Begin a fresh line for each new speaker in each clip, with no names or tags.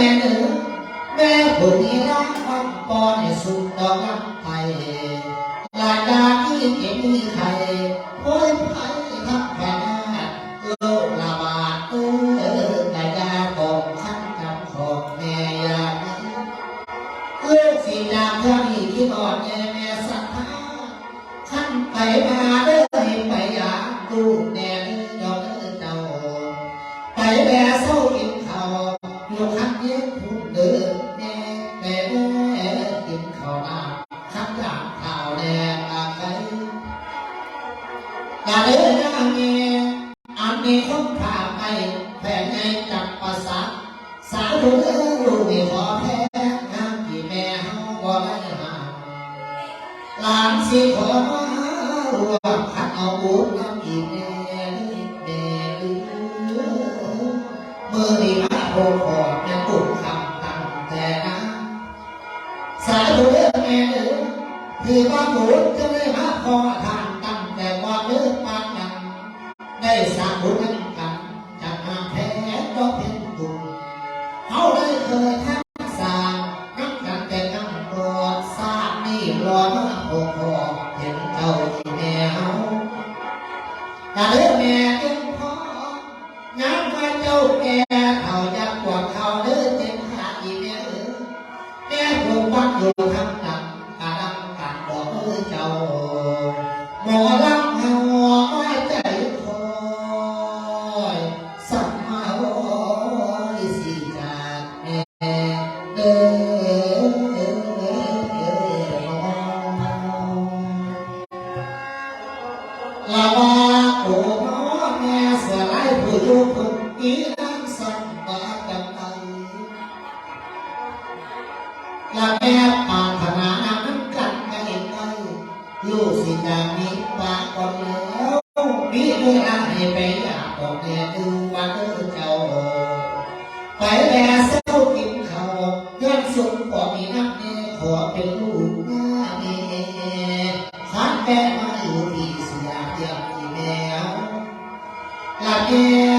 ม่เนื้อแม่ผู้นี้รักความปอนให้สุดดอกลำไผ่ลายดาที่เก็บมีไข่โอ้ยไผ่ทับแผ่นโลกระบาดเออลายดาบอกขั้นกำของแม่ยานี้ลูกสีดำเท่านี้ที่อ่อนแอแม่สัทธาขันไปมาเด้อให้ไปอยากลูกแน่เด้อเจ้าเด้อเจ้าไปแม่เศร้ากิน กะเดินย่างเงี้ยอันนี้คนพาไปแผ่ในจับประสาทสาวดูเออลูกนี่ขอแพ้งามที่แม่เฮาบ่ได้หาหลานสิขอมารวมขันเอาบุญน้ำอีแม่แม่เอ้ยเมื่อนี้มาโคขอแม่ปุ่มคำตั้งแต่นะสาธุเด้อแม่เด้อที่ว่าหมูจะได้มาขอทา พ้ก็เป็นบุญเฮาได้เคยทักสร้างนับกันแต่กำรอสร้างนี่รอมาโคขอเห็นเจ้าที่แม่เฮากะเด้อแม่เอ็มพ่อย้ำว่าเจ้าแก่เขาจะปวดเขาเด้อเจ็บขาอีแม่เอ้ยแม่ผมวัดอยู่ทางดังกะดังกันบอกเอ้ยเจ้าหมอลำ ลาแม่ปาถนาน้ำกันไงไงลูกสิจามีปากก่อนแล้วมีเวลาให้ไปอยากบอกแม่ดูว่าเด้อเจ้าไปแม่เศร้ากินข้าวย้อนสุดกว่ามีน้ำแน่ขอเป็นลูกหน้าแม่ขันแม่มาอยู่ที่เสียเดียวที่แมวลาแม่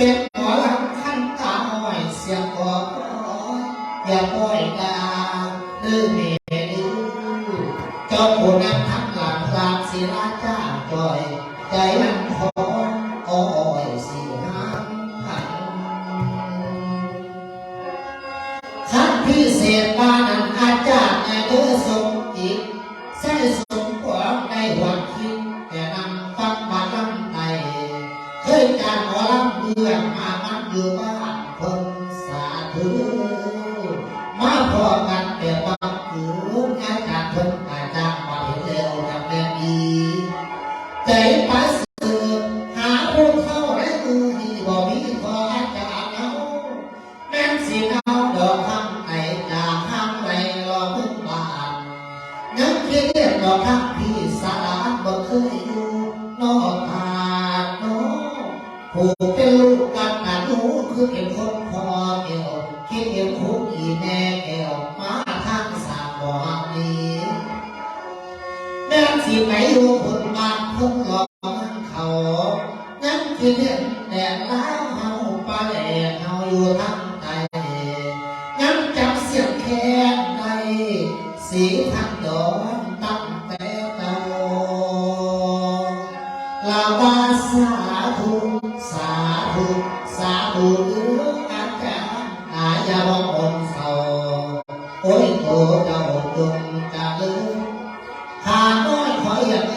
เป็นหมอลำขั้นตาหอยเสียงบอกอย่าปล่อยดาวดื้อเมดื้อเจ้าผู้นำทั้งหลังลาศิลาจ้าจอยใจมันขอโอ้ยสิห้ามหันขั้นพิเศษบ้านอาจารย์ในเด้อสมจิตใส่สมควา สิเอาดอกคำไหนจากข้างไรอพึ่งบานยังเรียกดอกทักพี่สาราบ่เคยอยู่นอกหาดน้องผู้เป็นลูกกันหนาหนูคือเป็นคนพอเกี่ยวคิดเกี่ยวคุกอีแม่แก้วมาทางสามบ่หักนี้แม่นสิไปอยู่คนบ้านเพิ่งรอมันเขายังคิดเห็นแต่แล้ว ลาวาสาธุสาธุสาธุเอื้ออาจารย์อาญาบองอนเศร้าโอ้ยโตเจ้าจงจะเลือข้าน้อยขออย่าเ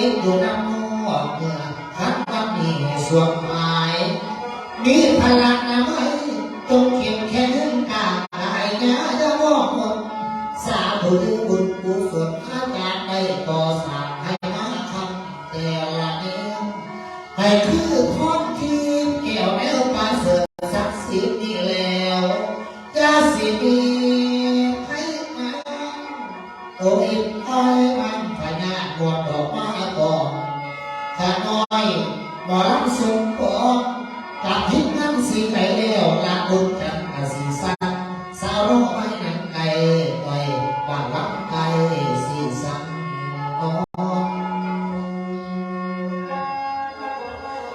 ทิ้งอยู่น้ำมัวเมื่อขันความมีส่วนหมาย มีพลังนะไยตรงเข้มแข็งกาหายนะจะมอบหมดสาบุญบุญกุศลข้าการได้ก่อสร้างให้มาทำแต่ละเนื้อให้คือพร้อมทีมแก้วแนวปลาเสือสักสิบนี่แล้วจะสิบ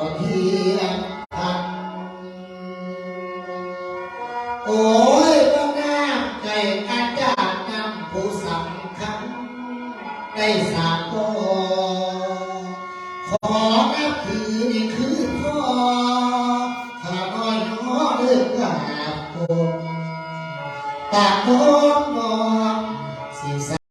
บ